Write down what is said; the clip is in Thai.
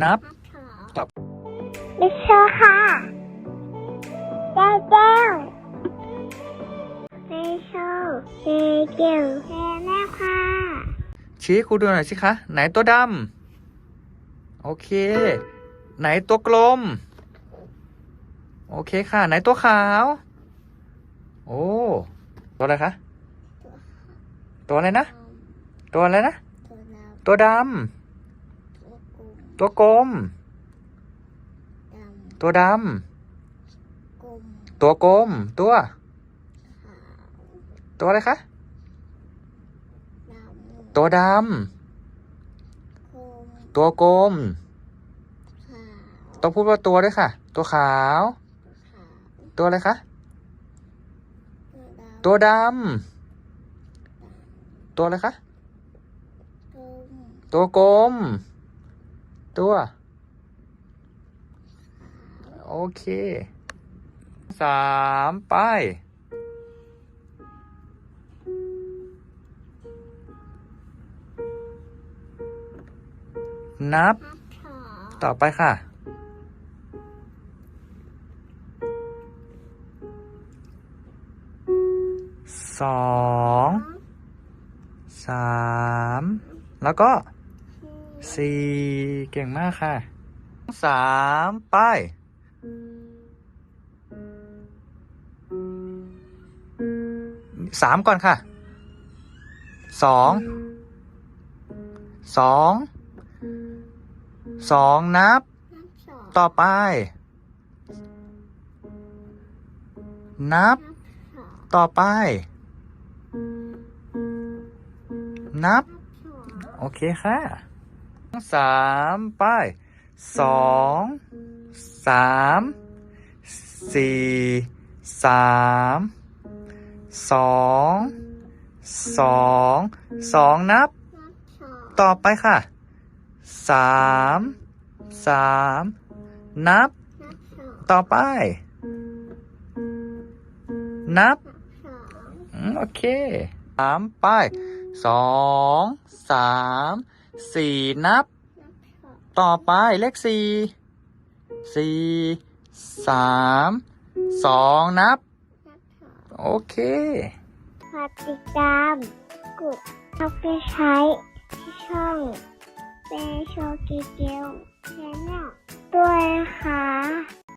นับมิเชอร์ค่ะแก้วแก้วมิเชอร์เจเกลแม่แม่ค่ะชี้ให้ครูดูหน่อยสิคะ ไหนตัวดำโอเค ไหนตัวกลม โอเคค่ะ ไหนตัวขาว โอ้ ตัวอะไรคะ ตัวอะไรนะ ตัวอะไรนะ ตัวน้ตัวดำ ตัวกลมำตัวกลมดำตัวดกลมำตัวกลม ตัว ขาวตัวอะไรคะดำตัวดกลมำตัวกลม ขาวต้องพูดว่าตัวด้วยค่ะ ตัวขาว ขาวตัวอะไรคะตัวดำตัวดำตัวอะไรคะกลมตัวกลม ตัว โอเคสามไป นับ ต่อไปค่ะ สอง สาม แล้วก็ สี่เก่งมากค่ะสามไป สามก่อนค่ะ สอง สอง สองนับ ต่อไป นับ ต่อไป นับ โอเคค่ะ สามไปสองสามสี่สามสองสองสองนับนับสองต่อไปค่ะสามสามนับนับสองต่อไป นับนับสองอืมโอเคสามไปสองสาม สี่นับ ต่อไปเลขสี่สี่สามสองนับ โอเคฝากติดตามกดซับสไปใช้ที่ช่องเปโชกิเกลแชนแนลด้วยนะคะ